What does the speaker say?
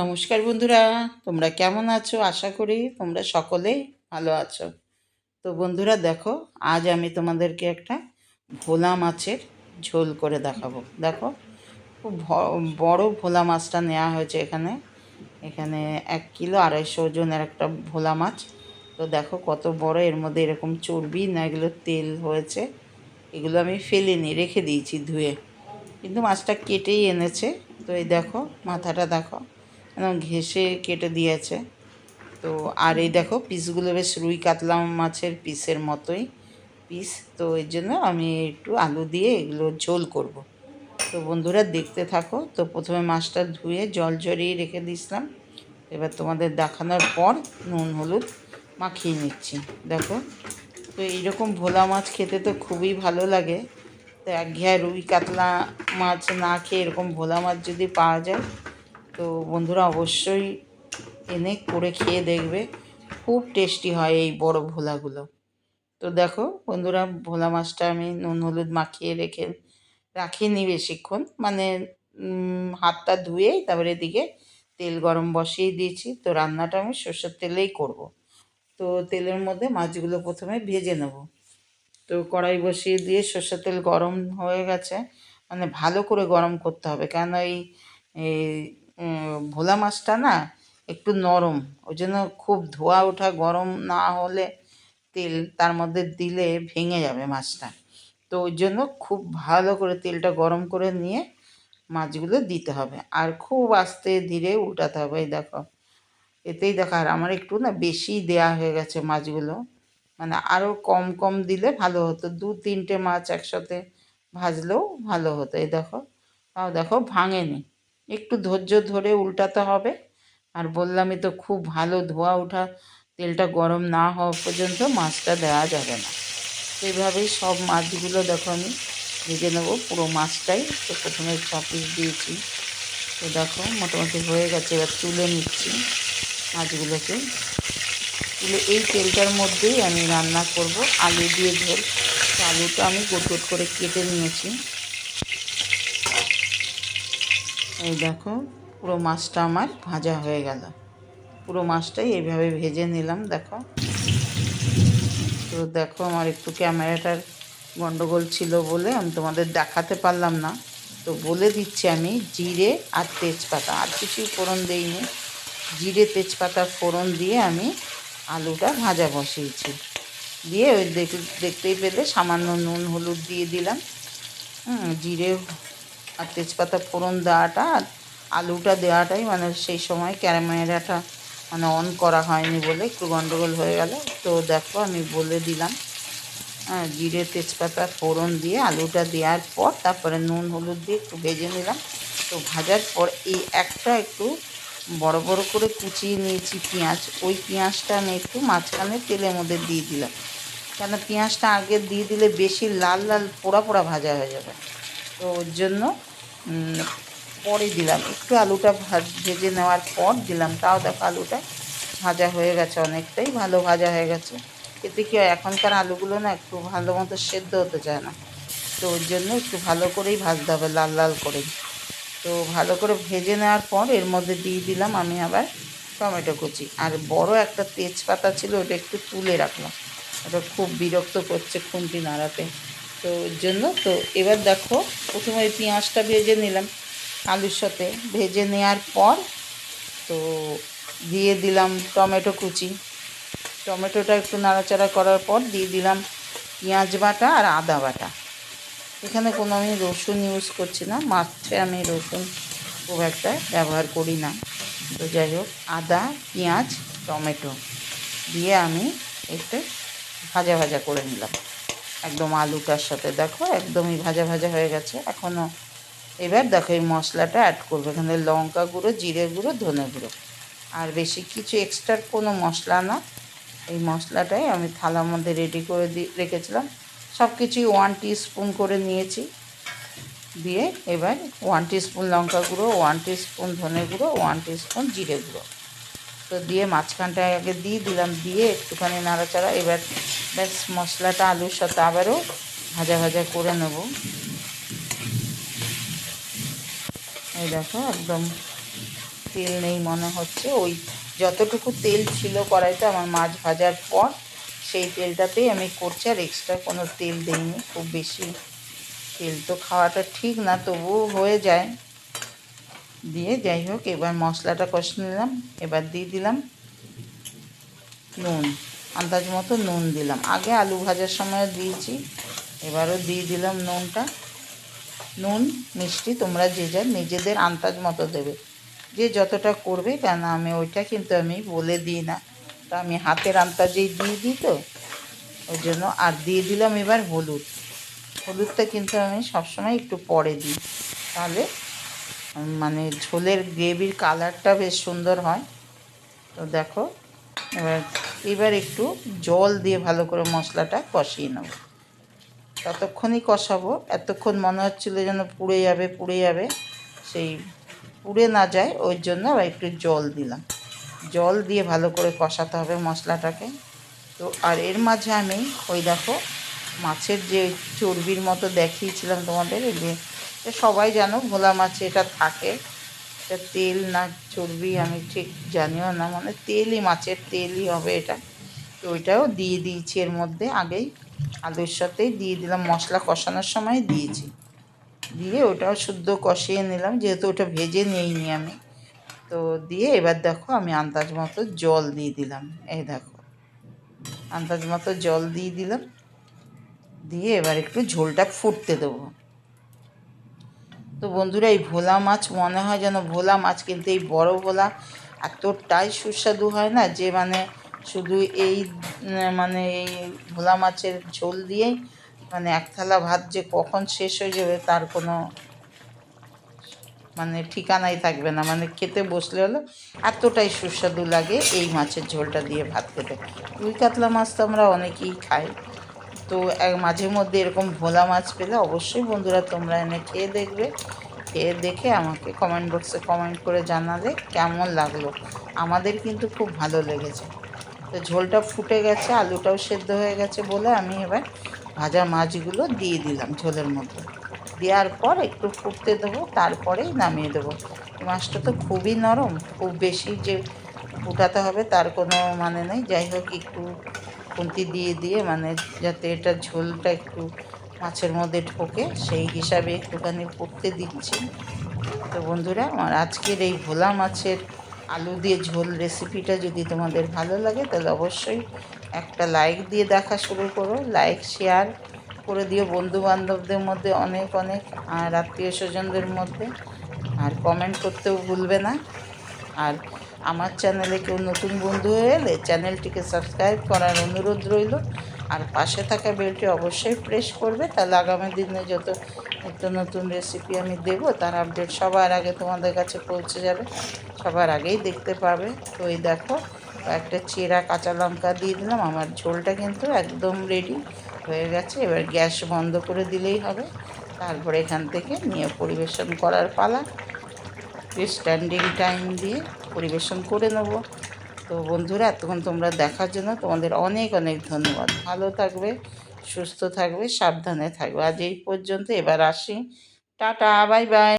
নমস্কার বন্ধুরা, তোমরা কেমন আছো? আশা করি তোমরা সকলেই ভালো আছো। তো বন্ধুরা, দেখো, আজ আমি তোমাদেরকে একটা ভোলা মাছের ঝোল করে দেখাবো। দেখো, খুব বড় ভোলা মাছটা নেওয়া হয়েছে এখানে। এখানে এক কিলো আড়াইশো ওজনের একটা ভোলা মাছ। তো দেখো, কত বড়, এর মধ্যে এরকম চর্বি, না এগুলো তেল হয়েছে, এগুলো আমি ফেলিনি, রেখে দিয়েছি ধুয়ে। কিন্তু মাছটা কেটেই এনেছে। তো এই দেখো, মাথাটা দেখো। ঘেসে কেটে দিয়েছে। তো আর এই দেখো, পিসগুলো বেশ রুই কাতলা মাছের পিসের মতোই পিস। তো এর জন্য আমি একটু আলু দিয়ে এগুলো ঝোল করব। তো বন্ধুরা দেখতে থাকো, তো প্রথমে মাছটা ধুয়ে জল ঝরিয়ে রেখে দিয়েছিলাম। এবার তোমাদের দেখানোর পর নুন, হলুদ মাখিয়ে নিচ্ছি। দেখো, তো এইরকম ভোলা মাছ খেতে তো খুবই ভালো লাগে। তো একঘেয়ে রুই কাতলা মাছ না খেয়ে এরকম ভোলা মাছ যদি পাওয়া যায় তো বন্ধুরা অবশ্যই এনে করে খেয়ে দেখবে। খুব টেস্টি হয় এই বড় ভোলাগুলো। তো দেখো বন্ধুরা, ভোলা মাছটা আমি নুন হলুদ মাখিয়ে রেখে রাখিনি বেশিক্ষণ। মানে হাতটা ধুয়েই তারপরে এদিকে তেল গরম বসিয়ে দিয়েছি। তো রান্নাটা আমি সর্ষের তেলেই করব। তো তেলের মধ্যে মাছগুলো প্রথমে ভেজে নেব। তো কড়াই বসিয়ে দিয়ে সর্ষের তেল গরম হয়ে গেছে। মানে ভালো করে গরম করতে হবে। কেন এই ভোলা মাছটা না একটু নরম ওই জন্য খুব ধোয়া ওঠা গরম না হলে তেল তার মধ্যে দিলে ভেঙে যাবে মাছটা। তো ওই জন্য খুব ভালো করে তেলটা গরম করে নিয়ে মাছগুলো দিতে হবে। আর খুব আস্তে ধীরে উল্টাতে হবে, এই দেখো। এতেই দেখো, আর আমার একটু না বেশি দেয়া হয়ে গেছে মাছগুলো। মানে আরও কম কম দিলে ভালো হতো। দু, তিনটে মাছ একসাথে ভাজলেও ভালো হতো, এই দেখো। তাও দেখো ভাঙেনি। একটু ধৈর্য ধরে উল্টাতে হবে। আর বললামই তো খুব ভালো ধোয়া ওঠা, তেলটা গরম না হওয়া পর্যন্ত মাছটা দেওয়া যাবে না। এইভাবেই সব মাছগুলো দেখো আমি ভেজে নেব, পুরো মাছটাই তো প্রথমে ছ পিস দিয়েছি। তো দেখো মোটামুটি হয়ে গেছে, এবার তুলে নিচ্ছি মাছগুলোকে। তুলে এই তেলটার মধ্যেই আমি রান্না করব, আলু দিয়ে ঝোল। আলুটা আমি গোট করে কেটে নিয়েছি। এই দেখো, পুরো মাছটা আমার ভাজা হয়ে গেল। পুরো মাছটাই এইভাবে ভেজে নিলাম, দেখো। তো দেখো আমার একটু ক্যামেরাটার গন্ডগোল ছিল বলে আমি তোমাদের দেখাতে পারলাম না। তো বলে দিচ্ছি আমি, জিরে আর তেজপাতা। আর কিছুই ফোড়ন দিইনি। জিরে, তেজপাতা, ফোড়ন দিয়ে আমি আলুটা ভাজা বসিয়েছি। দিয়ে ওই দেখ- দেখতেই পেলে সামান্য নুন, হলুদ দিয়ে দিলাম। জিরে আর তেজপাতা ফোড়ন দেওয়াটা আর আলুটা দেওয়াটাই মানে সেই সময় ক্যামেরাটা মানে অন করা হয়নি বলে একটু গন্ডগোল হয়ে গেল। তো দেখো আমি বলে দিলাম হ্যাঁ জিরে, তেজপাতা, ফোড়ন দিয়ে আলুটা দেওয়ার পর তারপরে নুন, হলুদ দিয়ে একটু ভেজে নিলাম। তো ভাজার পর এই একটা একটু বড় বড় করে কুচিয়ে নিয়েছি পেঁয়াজ। ওই পেঁয়াজটা আমি একটু মাঝখানে তেলের মধ্যে দিয়ে দিলাম। কেন পেঁয়াজটা আগে দিয়ে দিলে বেশি লাল লাল পোড়া পোড়া ভাজা হয়ে যাবে। তো ওর জন্য পরে দিলাম। একটু আলুটা ভাজ, ভেজে নেওয়ার পর দিলাম। তাও দেখো আলুটা ভাজা হয়ে গেছে অনেকটাই, ভালো ভাজা হয়ে গেছে। এতে কি হয়, এখনকার আলুগুলো না একটু ভালো মতো সেদ্ধ হতে চায় না। তো ওর জন্য একটু ভালো করেই ভাজতে হবে, লাল লাল করেই। তো ভালো করে ভেজে নেওয়ার পর এর মধ্যে দিয়ে দিলাম আমি আবার টমেটো কুচি। আর বড় একটা তেজপাতা ছিল, ওটা একটু তুলে রাখলাম। ওটা খুব বিরক্ত করছে খুন্তি নাড়াতে। তো ওর জন্য, তো এবার দেখো, প্রথমে পেঁয়াজটা ভেজে নিলাম, আলুর সাথে। ভেজে নেওয়ার পর, তো দিয়ে দিলাম টমেটো কুচি। টমেটোটা একটু নাড়াচাড়া করার পর দিয়ে দিলাম পেঁয়াজ বাটা আর আদা বাটা। এখানে কোনো আমি রসুন ইউজ করছি না মাছে আমি রসুন খুব একটা ব্যবহার করি না। তো যাই হোক, আদা, পেঁয়াজ, টমেটো দিয়ে আমি একটু ভাজা ভাজা করে নিলাম। একদম আলুটার সাথে, দেখো একদমই ভাজা ভাজা হয়ে গেছে এখনও এবার দেখো এই মশলাটা অ্যাড করব, এখানে লঙ্কা গুঁড়ো, জিরে গুঁড়ো, ধনে গুঁড়ো। আর বেশি কিছু এক্সট্রা কোনো মশলা না, এই মশলাটাই আমি থালার মধ্যে রেডি করে দি, রেখেছিলাম। সব কিছুই ওয়ান স্পুন করে নিয়েছি। দিয়ে এবার ওয়ান স্পুন লঙ্কা গুঁড়ো ওয়ান স্পুন ধনে গুঁড়ো ওয়ান স্পুন জিরে গুঁড়ো। দিয়ে মাঝখানটায় আগে দিয়ে দিলাম, দিয়ে একটুখানি নাড়াচাড়া। এবার ব্যাস মশলাটা, আলুর সাথে আবারও ভাজা ভাজা করে নেব। এই দেখো, একদম তেল নেই মনে হচ্ছে। ওই যতটুকু তেল ছিল কড়াইতে আমার মাছ ভাজার পর, সেই তেলটাতেই আমি করছি। আর এক্সট্রা কোনো তেল দিইনি, খুব বেশি তেল তো খাওয়াটা ঠিক না, তবুও হয়ে যায়। দিয়ে যাই হোক, এবার মশলাটা কষে নিলাম, এবার দিয়ে দিলাম নুন, আন্দাজ মতো নুন দিলাম। আগে আলু ভাজার সময় দিয়েছি, এবারও দিয়ে দিলাম নুনটা। নুন, মিষ্টি, তোমরা যে যা নিজেদের আন্দাজ মতো দেবে। যে যতটা করবে, কেন আমি ওইটা কিন্তু আমি বলে দিই না। তা আমি হাতের আন্দাজেই দিয়ে দিই তো, ওই জন্য। আর দিয়ে দিলাম এবার হলুদ। হলুদটা কিন্তু আমি সবসময় একটু পরে দিই, তাহলে মানে ঝোলের গ্রেভির কালারটা বেশ সুন্দর হয়। তো দেখো, এবার এবার একটু জল দিয়ে ভালো করে মশলাটা কষিয়ে নেব। ততক্ষণই কষাবো, এতক্ষণ মনে হচ্ছিল যেন পুড়ে যাবে পুড়ে যাবে। সেই পুড়ে না যায়, ওই জন্য আবার একটু জল দিলাম। জল দিয়ে ভালো করে কষাতে হবে মশলাটাকে। তো, আর এর মাঝে আমি ওই দেখো, মাছের যে চর্বির মতো দেখিয়েছিলাম তোমাদের, এই যে সবাই জানো ভোলা মাছে এটা থাকে। এটা তেল না চর্বি, আমি ঠিক জানিও না মানে তেলই, মাছের তেলই হবে এটা। তো ওইটাও দিয়ে দিয়েছি এর মধ্যে, আগেই আলুর সাথেই দিয়ে দিলাম, মশলা কষানোর সময় দিয়েছি। দিয়ে ওটাও শুদ্ধ কষিয়ে নিলাম, যেহেতু ওটা ভেজে নিইনি আমি। তো দিয়ে এবার দেখো আমি আন্দাজ মতো জল দিয়ে দিলাম, এই দেখো। আন্দাজ মতো জল দিয়ে দিলাম, দিয়ে এবার একটু ঝোলটা ফুটতে দেবো। তো বন্ধুরা, এই ভোলা মাছ মনে হয় যেন ভোলা মাছ, কিন্তু এই বড় ভোলা এতটাই সুস্বাদু হয় না যে মানে শুধু এই মানে এই ভোলা মাছের ঝোল দিয়েই মানে এক থালা ভাত যে কখন শেষ হয়ে যাবে তার কোনো মানে ঠিকানাই থাকবে না। মানে খেতে বসলে হলো এতটাই সুস্বাদু লাগে এই মাছের ঝোলটা দিয়ে ভাত খেতে। রুই কাতলা মাছ তো আমরা অনেকেই খাই। তো মাঝে মধ্যে এরকম ভোলা মাছ পেলে অবশ্যই বন্ধুরা তোমরা এনে খেয়ে দেখবে। খেয়ে দেখে আমাকে কমেন্ট বক্সে কমেন্ট করে জানালে কেমন লাগল। আমাদের কিন্তু খুব ভালো লেগেছে। তো ঝোলটা ফুটে গেছে, আলুটাও সেদ্ধ হয়ে গেছে বলে আমি এবার ভাজা মাছগুলো দিয়ে দিলাম ঝোলের মধ্যে। দেওয়ার পর একটু ফুটতে দেবো, তারপরেই নামিয়ে দেবো। মাছটা তো খুবই নরম, খুব বেশি যে ফুটাতে হবে তার কোনো মানে নেই। যাই হোক, একটু খুন্তি দিয়ে দিয়ে মানে যাতে এটা ঝোলটা একটু মাছের মধ্যে ঢোকে, সেই হিসাবে একটুখানি ফুটতে দিচ্ছি। তো বন্ধুরা, আমার আজকের এই ভোলা মাছের আলু দিয়ে ঝোল রেসিপিটা যদি তোমাদের ভালো লাগে, তাহলে অবশ্যই একটা লাইক দিয়ে দেখা শুরু করো। লাইক শেয়ার করে দিও বন্ধু বান্ধবদের মধ্যে, অনেক অনেক, আর আত্মীয় স্বজনদের মধ্যে। আর কমেন্ট করতেও ভুলবে না। আর আমার চ্যানেলে কেউ নতুন বন্ধু হয়ে এলে চ্যানেলটিকে সাবস্ক্রাইব করার অনুরোধ রইল। আর পাশে থাকা বেলটি অবশ্যই প্রেস করবে। তাহলে আগামী দিনে যত নিত্য নতুন রেসিপি আমি দেব, তার আপডেট সবার আগে তোমাদের কাছে পৌঁছে যাবে। সবার আগেই দেখতে পাবে। তো এই দেখো, একটা চেরা কাঁচা লঙ্কা দিয়ে দিলাম। আমার ঝোলটা কিন্তু একদম রেডি হয়ে গেছে। এবার গ্যাস বন্ধ করে দিলেই হবে। তারপরে এখান থেকে নিয়ে পরিবেশন করার পালা। স্ট্যান্ডিং টাইম দিয়ে পরিবেশন করে নেব। তো বন্ধুরা, এতক্ষণ তোমরা দেখার জন্য তোমাদের অনেক অনেক ধন্যবাদ। ভালো থাকবে, সুস্থ থাকবে, সাবধানে থাকবে। আজ এই পর্যন্ত এবার আসি। Tata, bye bye.